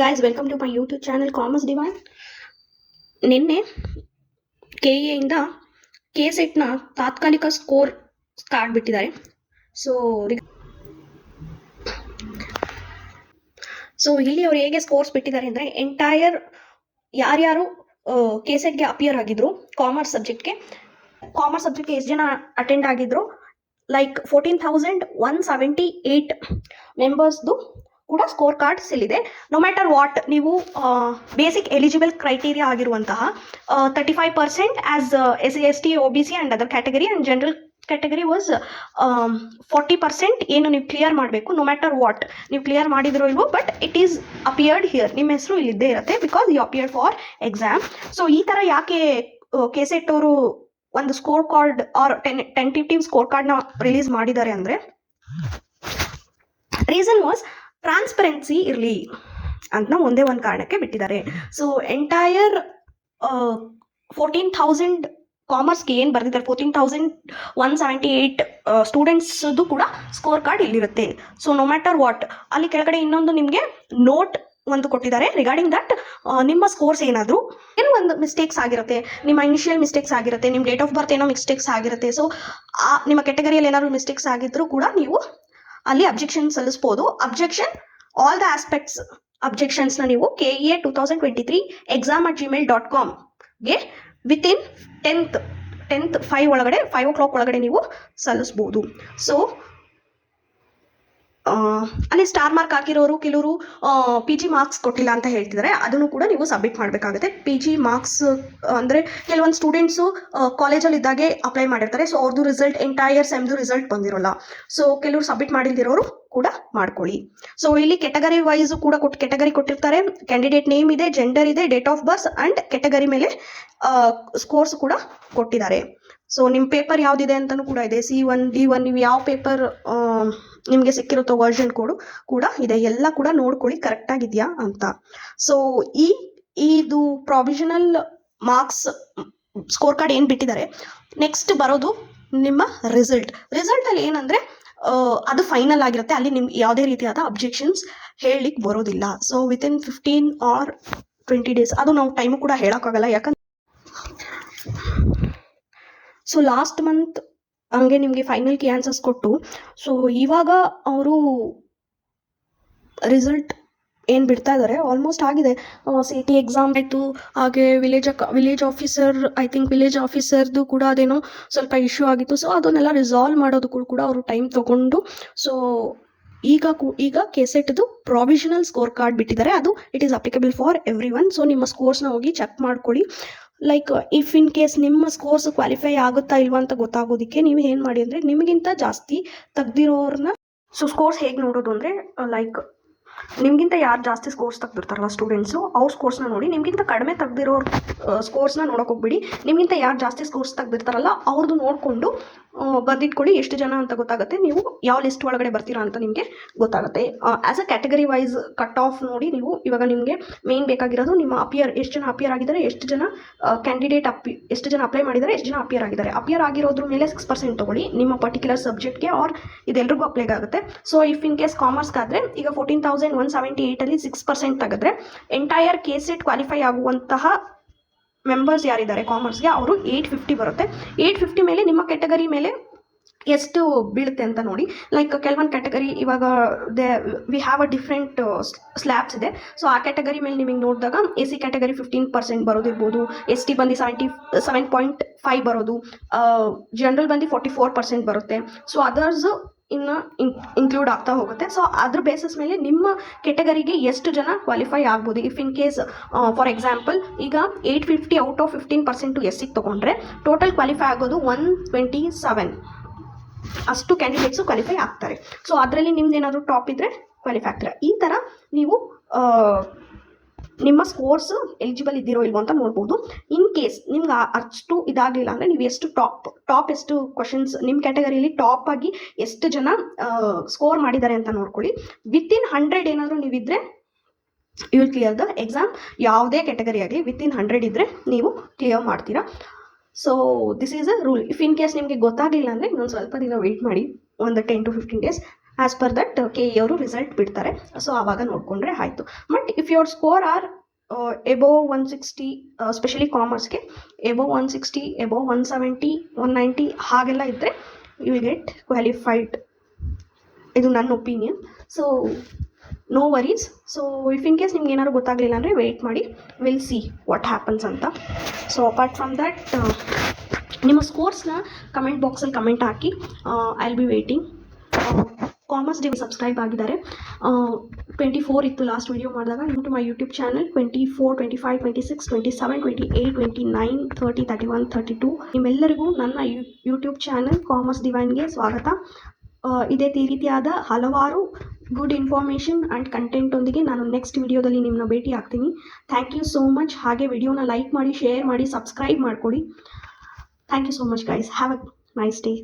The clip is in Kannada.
Guys welcome to my YouTube channel commerce divine ನಿನ್ನೆ ಕೆ ಎಯಿಂದ ಕೆ ಸೆಟ್ನ ತಾತ್ಕಾಲಿಕ ಸ್ಕೋರ್ ಕಾರ್ಡ್ ಬಿಟ್ಟಿದ್ದಾರೆ. ಸೊ ಸೊ ಇಲ್ಲಿ ಅವ್ರು ಹೇಗೆ ಸ್ಕೋರ್ಸ್ ಬಿಟ್ಟಿದ್ದಾರೆ ಅಂದರೆ ಎಂಟೈರ್ ಯಾರ್ಯಾರು ಕೆ ಸೆಟ್ಗೆ ಅಪಿಯರ್ ಆಗಿದ್ರು ಕಾಮರ್ಸ್ ಸಬ್ಜೆಕ್ಟ್ಗೆ ಕಾಮರ್ಸ್ ಸಬ್ಜೆಕ್ಟ್ಗೆ ಎಷ್ಟು ಜನ ಅಟೆಂಡ್ ಆಗಿದ್ರು like fourteen thousand one seventy eight ಮೆಂಬರ್ಸ್ದು ಕೂಡ ಸ್ಕೋರ್ ಕಾರ್ಡ್ಸ್ ಇಲ್ಲಿದೆ. ನೋ ಮ್ಯಾಟರ್ ವಾಟ್ ನೀವು ಬೇಸಿಕ್ ಎಲಿಜಿಬಲ್ ಕ್ರೈಟೀರಿಯಾ ಆಗಿರುವಂತಹ thirty five percent as S C S T O B C and other category and general category was forty percent ಏನು ನೀವು ಕ್ಲಿಯರ್ ಮಾಡಬೇಕು ನೋ ಮ್ಯಾಟರ್ ವಾಟ್ ನೀವು ಕ್ಲಿಯರ್ ಮಾಡಿದಿರೋ ಇಲ್ವೋ but it is appeared here ನಿಮ್ಮ ಹೆಸರು ಇಲ್ಲಿದ್ದೇ ಇರುತ್ತೆ because you appear for exam so ಈ ಥರ ಯಾಕೆ ಕೆಸೆಟ್ ಅವರು ಒಂದು score card or ten tentative score ಕಾರ್ಡ್ನ ರಿಲೀಸ್ ಮಾಡಿದ್ದಾರೆ ಅಂದರೆ ರೀಸನ್ ವಾಸ್ ಟ್ರಾನ್ಸ್ಪರೆನ್ಸಿ ಇರಲಿ ಅಂತ ಒಂದೇ ಒಂದು ಕಾರಣಕ್ಕೆ ಬಿಟ್ಟಿದ್ದಾರೆ. ಸೊ ಎಂಟೈರ್ ಫೋರ್ಟೀನ್ ಥೌಸಂಡ್ ಕಾಮರ್ಸ್ಗೆ ಏನು ಬರೆದಿದ್ದಾರೆ? Fourteen thousand one seventy eight ಸ್ಟೂಡೆಂಟ್ಸ್ದು ಕೂಡ ಸ್ಕೋರ್ ಕಾರ್ಡ್ ಇಲ್ಲಿರುತ್ತೆ. ಸೊ ನೋ ಮ್ಯಾಟರ್ ವಾಟ್ ಅಲ್ಲಿ ಕೆಳಗಡೆ ಇನ್ನೊಂದು ನಿಮಗೆ ನೋಟ್ ಒಂದು ಕೊಟ್ಟಿದ್ದಾರೆ. ರಿಗಾರ್ಡಿಂಗ್ ದಟ್ ನಿಮ್ಮ ಸ್ಕೋರ್ಸ್ ಏನಾದರೂ, ಏನೋ ಒಂದು ಮಿಸ್ಟೇಕ್ಸ್ ಆಗಿರುತ್ತೆ. ನಿಮ್ಮ ಇನಿಷಿಯಲ್ ಮಿಸ್ಟೇಕ್ಸ್ ಆಗಿರುತ್ತೆ. ನಿಮ್ಮ ಡೇಟ್ ಆಫ್ ಬರ್ತ್ ಏನೋ ಮಿಸ್ಟೇಕ್ಸ್ ಆಗಿರುತ್ತೆ. ಸೊ ನಿಮ್ಮ ಕೆಟಗರಿಯಲ್ಲಿ ಏನಾದರೂ ಮಿಸ್ಟೇಕ್ಸ್ ಆಗಿದ್ರೂ ಕೂಡ ನೀವು ಅಲ್ಲಿ ಅಬ್ಜೆಕ್ಷನ್ ಸಲ್ಲಿಸ್ಬೋದು. ಅಬ್ಜೆಕ್ಷನ್ ಆಲ್ ದ ಆಸ್ಪೆಕ್ಟ್ಸ್ ಅಬ್ಜೆಕ್ಷನ್ಸ್ನ ನೀವು K A two thousand twenty three exam at Gmail dot ಕಾಮ್ಗೆ within tenth tenth five ಒಳಗಡೆ ಫೈವ್ ಓ ಕ್ಲಾಕ್ ಒಳಗಡೆ ನೀವು ಸಲ್ಲಿಸ್ಬೋದು. ಸೊ ಅಲ್ಲಿ ಸ್ಟಾರ್ ಮಾರ್ಕ್ ಹಾಕಿರೋರು ಕೆಲವರು ಪಿ ಜಿ ಮಾರ್ಕ್ಸ್ ಕೊಟ್ಟಿಲ್ಲ ಅಂತ ಹೇಳ್ತಿದ್ದಾರೆ ಅದನ್ನು ಕೂಡ ನೀವು ಸಬ್ಮಿಟ್ ಮಾಡಬೇಕಾಗುತ್ತೆ. ಪಿ ಜಿ ಮಾರ್ಕ್ಸ್ ಅಂದರೆ ಕೆಲವೊಂದು ಸ್ಟೂಡೆಂಟ್ಸು ಕಾಲೇಜಲ್ಲಿ ಇದ್ದಾಗೆ ಅಪ್ಲೈ ಮಾಡಿರ್ತಾರೆ. ಸೊ ಅವ್ರದ್ದು ರಿಸಲ್ಟ್ ಎಂಟೈರ್ ಸೆಮ್ದು ರಿಸಲ್ಟ್ ಬಂದಿರೋಲ್ಲ. ಸೊ ಕೆಲವರು ಸಬ್ಮಿಟ್ ಮಾಡಿಲ್ದಿರೋರು ಕೂಡ ಮಾಡ್ಕೊಳ್ಳಿ. ಸೊ ಇಲ್ಲಿ ಕೆಟಗರಿ ವೈಸ್ ಕೂಡ ಕೊಟ್ಟು ಕೆಟಗರಿ ಕೊಟ್ಟಿರ್ತಾರೆ. ಕ್ಯಾಂಡಿಡೇಟ್ ನೇಮ್ ಇದೆ ಜೆಂಡರ್ ಇದೆ date of birth and category ಮೇಲೆ ಸ್ಕೋರ್ಸ್ ಕೂಡ ಕೊಟ್ಟಿದ್ದಾರೆ. ಸೊ ನಿಮ್ಮ ಪೇಪರ್ ಯಾವುದಿದೆ ಅಂತಲೂ ಕೂಡ ಇದೆ. ಸಿ ಒನ್ ಡಿ ಒನ್ ನೀವು ಯಾವ ಪೇಪರ್ ನಿಮಗೆ ಸಿಕ್ಕಿರುತ್ತೋ ವರ್ಷನ್ ಕೋಡು ಕೂಡ ಇದೆ. ಎಲ್ಲ ಕೂಡ ನೋಡ್ಕೊಳ್ಳಿ. ಕರೆಕ್ಟಾಗಿದೆಯಾ ಅಂತ. ಸೊ ಈ, ಇದು ಪ್ರಾವಿಷನಲ್ ಮಾರ್ಕ್ಸ್ ಸ್ಕೋರ್ ಕಾರ್ಡ್ ಏನು ಬಿಟ್ಟಿದ್ದಾರೆ? ನೆಕ್ಸ್ಟ್ ಬರೋದು ನಿಮ್ಮ ರಿಸಲ್ಟ್ ರಿಸಲ್ಟಲ್ಲಿ ಏನಂದರೆ ಅದು ಫೈನಲ್ ಆಗಿರುತ್ತೆ. ಅಲ್ಲಿ ನಿಮ್ಗೆ ಯಾವುದೇ ರೀತಿಯಾದ ಅಬ್ಜೆಕ್ಷನ್ಸ್ ಹೇಳಲಿಕ್ಕೆ ಬರೋದಿಲ್ಲ. So within fifteen or twenty days ಅದು ನಾವು ಟೈಮು ಕೂಡ ಹೇಳೋಕ್ಕಾಗಲ್ಲ. ಯಾಕಂದ್ರೆ ಸೊ ಲಾಸ್ಟ್ ಮಂತ್ ಹಂಗೆ ನಿಮಗೆ ಫೈನಲ್ ಕಿ ಆನ್ಸರ್ಸ್ ಕೊಟ್ಟು ಸೊ ಇವಾಗ ಅವರು ರಿಸಲ್ಟ್ ಏನು ಬಿಡ್ತಾ ಇದ್ದಾರೆ ಆಲ್ಮೋಸ್ಟ್ ಆಗಿದೆ. ಸಿ ಟಿ ಎಕ್ಸಾಮ್ ಆಯಿತು, ಹಾಗೆ village village officer I think village ಆಫೀಸರ್ದು ಕೂಡ ಅದೇನೋ ಸ್ವಲ್ಪ ಇಶ್ಯೂ ಆಗಿತ್ತು. ಸೊ ಅದನ್ನೆಲ್ಲ ರಿಸಾಲ್ವ್ ಮಾಡೋದಕ್ಕೂ ಕೂಡ ಅವರು ಟೈಮ್ ತೊಗೊಂಡು ಸೊ ಈಗ ಈಗ ಕೆಸೆಟ್ದು ಪ್ರಾವಿಷನಲ್ ಸ್ಕೋರ್ ಕಾರ್ಡ್ ಬಿಟ್ಟಿದ್ದಾರೆ. ಅದು it is applicable for every one so ನಿಮ್ಮ ಸ್ಕೋರ್ಸ್ನ ಹೋಗಿ ಚೆಕ್ ಮಾಡ್ಕೊಳ್ಳಿ. ಲೈಕ್ ಇಫ್ ಇನ್ ಕೇಸ್ ನಿಮ್ಮ ಸ್ಕೋರ್ಸ್ ಕ್ವಾಲಿಫೈ ಆಗುತ್ತಾ ಇಲ್ವಾ ಅಂತ ಗೊತ್ತಾಗೋದಕ್ಕೆ ನೀವು ಏನು ಮಾಡಿ ಅಂದರೆ ನಿಮಗಿಂತ ಜಾಸ್ತಿ ತೆಗ್ದಿರೋರ್ನ ಸೊ ಸ್ಕೋರ್ಸ್ ಹೇಗೆ ನೋಡೋದು ಅಂದರೆ ಲೈಕ್ ನಿಮಗಿಂತ ಯಾರು ಜಾಸ್ತಿ ಸ್ಕೋರ್ಸ್ ತೆಗ್ದಿರ್ತಾರಲ್ಲ ಸ್ಟೂಡೆಂಟ್ಸು ಅವ್ರ ಸ್ಕೋರ್ಸ್ನ ನೋಡಿ, ನಿಮಗಿಂತ ಕಡಿಮೆ ತೆಗ್ದಿರೋ ಸ್ಕೋರ್ಸ್ನ ನೋಡೋಕೆ ಹೋಗ್ಬಿಡಿ. ನಿಮಗಿಂತ ಯಾರು ಜಾಸ್ತಿ ಸ್ಕೋರ್ಸ್ ತೆಗ್ದಿರ್ತಾರಲ್ಲ ಅವ್ರದ್ದು ನೋಡಿಕೊಂಡು ಬರೆದಿಟ್ಕೊಳ್ಳಿ ಎಷ್ಟು ಜನ ಅಂತ ಗೊತ್ತಾಗುತ್ತೆ. ನೀವು ಯಾವ ಲಿಸ್ಟ್ ಒಳಗಡೆ ಬರ್ತೀರಾ ಅಂತ ನಿಮಗೆ ಗೊತ್ತಾಗುತ್ತೆ. As a category wise cut off ನೋಡಿ ನೀವು ಇವಾಗ ನಿಮಗೆ ಮೇನ್ ಬೇಕಾಗಿರೋದು ನಿಮ್ಮ ಅಪಿಯರ್ ಎಷ್ಟು ಜನ ಅಪಿಯರ್ ಆಗಿದ್ದಾರೆ, ಎಷ್ಟು ಜನ ಕ್ಯಾಂಡಿಡೇಟ್ ಅಪಿ, ಎಷ್ಟು ಜನ ಅಪ್ಲೈ ಮಾಡಿದ್ದಾರೆ, ಎಷ್ಟು ಜನ ಅಪಿಯರ್ ಆಗಿದ್ದಾರೆ. ಅಪಿಯರ್ ಆಗಿರೋದ್ರ ಮೇಲೆ ಸಿಕ್ಸ್ ಪರ್ಸೆಂಟ್ ತೊಗೊಳ್ಳಿ ನಿಮ್ಮ ಪರ್ಟಿಕ್ಯುಲರ್ ಸಬ್ಜೆಕ್ಟ್ಗೆ ಆರ್ ಇದೆಲ್ಲರಿಗೂ ಅಪ್ಲೈ ಆಗುತ್ತೆ. ಸೊ ಇಫ್ ಇನ್ ಕೇಸ್ ಕಾಮರ್ಸ್ಗಾದರೆ ಈಗ ಫೋರ್ಟೀನ್ ತೌಸಂಡ್ ಒನ್ ಸೆವೆಂಟಿ ಏಯ್ಟಲ್ಲಿ ಸಿಕ್ಸ್ ಪರ್ಸೆಂಟ್ ತೆಗೆದ್ರೆ ಎಂಟೈರ್ ಕೇಸೆಟ್ ಕ್ವಾಲಿಫೈ ಆಗುವಂತಹ ಮೆಂಬರ್ಸ್ ಯಾರಿದ್ದಾರೆ ಕಾಮರ್ಸ್ಗೆ ಅವರು ಏಯ್ಟ್ ಫಿಫ್ಟಿ ಬರುತ್ತೆ. ಏಯ್ಟ್ ಫಿಫ್ಟಿ ಮೇಲೆ ನಿಮ್ಮ ಕೆಟಗರಿ ಮೇಲೆ ಎಷ್ಟು ಬೀಳುತ್ತೆ ಅಂತ ನೋಡಿ. ಲೈಕ್ ಕೆಲವೊಂದು ಕ್ಯಾಟಗರಿ ಇವಾಗ they we have a different slabs ಇದೆ. ಸೊ ಆ ಕ್ಯಾಟಗರಿ ಮೇಲೆ ನಿಮಗೆ ನೋಡಿದಾಗ S C category fifteen percent ಬರೋದಿರ್ಬೋದು S T ಬಂದು ಸೆವೆಂಟಿ ಸೆವೆನ್ ಪಾಯಿಂಟ್ ಫೈವ್ ಬರೋದು ಜನರಲ್ ಬಂದು ಫೋರ್ಟಿ ಫೋರ್ ಪರ್ಸೆಂಟ್ ಬರುತ್ತೆ. ಸೊ ಅದರ್ಸ್ ಇನ್ನು ಇನ್ಕ್ಲೂಡ್ ಆಗ್ತಾ ಹೋಗುತ್ತೆ. ಸೊ ಅದ್ರ ಬೇಸಿಸ್ ಮೇಲೆ ನಿಮ್ಮ ಕೆಟಗರಿಗೆ ಎಷ್ಟು ಜನ ಕ್ವಾಲಿಫೈ ಆಗ್ಬೋದು? If in case for example ಈಗ eight fifty out of fifteen percent ಎಸ್ಸಿಗೆ ತೊಗೊಂಡ್ರೆ ಟೋಟಲ್ ಕ್ವಾಲಿಫೈ ಆಗೋದು ಒನ್ ಟ್ವೆಂಟಿ ಸೆವೆನ್ ಅಷ್ಟು ಕ್ಯಾಂಡಿಡೇಟ್ಸು ಕ್ವಾಲಿಫೈ ಆಗ್ತಾರೆ. ಸೊ ಅದರಲ್ಲಿ ನಿಮ್ದು ಏನಾದರೂ ಟಾಪ್ ಇದ್ದರೆ ಕ್ವಾಲಿಫೈ ಆಗ್ತಾರೆ? ಈ ಥರ ನೀವು ನಿಮ್ಮ ಸ್ಕೋರ್ಸ್ ಎಲಿಜಿಬಲ್ ಇದ್ದೀರೋ ಇಲ್ವೋ ಅಂತ ನೋಡ್ಬೋದು. ಇನ್ ಕೇಸ್ ನಿಮ್ಗೆ ಅಷ್ಟು ಇದಾಗಲಿಲ್ಲ ಅಂದರೆ ನೀವು ಎಷ್ಟು ಟಾಪ್ ಟಾಪ್ ಎಷ್ಟು ಕ್ವಶನ್ಸ್ ನಿಮ್ಮ ಕ್ಯಾಟಗರಿಯಲ್ಲಿ ಟಾಪ್ ಆಗಿ ಎಷ್ಟು ಜನ ಸ್ಕೋರ್ ಮಾಡಿದ್ದಾರೆ ಅಂತ ನೋಡ್ಕೊಳ್ಳಿ. ವಿತಿನ್ ಹಂಡ್ರೆಡ್ ಏನಾದರೂ ನೀವಿದ್ರೆ you will clear the exam ಯಾವುದೇ ಕ್ಯಾಟಗರಿ ಆಗಲಿ ವಿತಿನ್ ಹಂಡ್ರೆಡ್ ಇದ್ದರೆ ನೀವು ಕ್ಲಿಯರ್ ಮಾಡ್ತೀರಾ. So this is a rule if in case ನಿಮಗೆ ಗೊತ್ತಾಗಲಿಲ್ಲ ಅಂದರೆ ಇನ್ನೊಂದು ಸ್ವಲ್ಪ ದಿನ ವೆಯ್ಟ್ ಮಾಡಿ. ಒಂದು ten to fifteen days as per that K ಅವರು ರಿಸಲ್ಟ್ ಬಿಡ್ತಾರೆ. ಸೊ ಆವಾಗ ನೋಡಿಕೊಂಡ್ರೆ ಆಯಿತು. But if your score are above one sixty specially ಕಾಮರ್ಸ್ಗೆ above one sixty above one seventy one ninety ಹಾಗೆಲ್ಲ ಇದ್ದರೆ ಯು ವಿಲ್ ಗೆಟ್ ಕ್ವಾಲಿಫೈಡ್ ಇದು ನನ್ನ opinion so no worries so if in case ನಿಮ್ಗೆ ಏನಾದ್ರು ಗೊತ್ತಾಗಲಿಲ್ಲ ಅಂದರೆ ವೆಯ್ಟ್ ಮಾಡಿ. ವಿಲ್ ಸಿ ವಾಟ್ ಹ್ಯಾಪನ್ಸ್ ಅಂತ. ಸೊ ಅಪಾರ್ಟ್ ಫ್ರಮ್ ದಟ್ ನಿಮ್ಮ ಸ್ಕೋರ್ಸ್ನ ಕಮೆಂಟ್ ಬಾಕ್ಸಲ್ಲಿ comment hockey I will be waiting commerce D subscribe ಆಗಿದ್ದಾರೆ. ಟ್ವೆಂಟಿ ಫೋರ್ ಇತ್ತು ಲಾಸ್ಟ್ ವೀಡಿಯೋ ಮಾಡಿದಾಗ. ನೀವು to my YouTube channel twenty four twenty five twenty six twenty seven twenty eight twenty nine thirty thirty one thirty to ನಿಮ್ಮೆಲ್ಲರಿಗೂ ನನ್ನ ಯೂ ಯೂಟ್ಯೂಬ್ ಚಾನಲ್ ಕಾಮರ್ಸ್ ಡಿವೈನ್ಗೆ ಸ್ವಾಗತ. ಇದೇ ರೀತಿಯಾದ ಹಲವಾರು ಗುಡ್ ಇನ್ಫಾರ್ಮೇಷನ್ ಆ್ಯಂಡ್ ಕಂಟೆಂಟೊಂದಿಗೆ ನಾನು ನೆಕ್ಸ್ಟ್ ವಿಡಿಯೋದಲ್ಲಿ ನಿಮ್ಮನ್ನ ಭೇಟಿ ಆಗ್ತೀನಿ. ಥ್ಯಾಂಕ್ ಯು ಸೋ ಮಚ್ ಹಾಗೆ ವಿಡಿಯೋನ ಲೈಕ್ ಮಾಡಿ ಶೇರ್ ಮಾಡಿ ಸಬ್ಸ್ಕ್ರೈಬ್ ಮಾಡಿಕೊಡಿ. Thank you so much guys have a nice day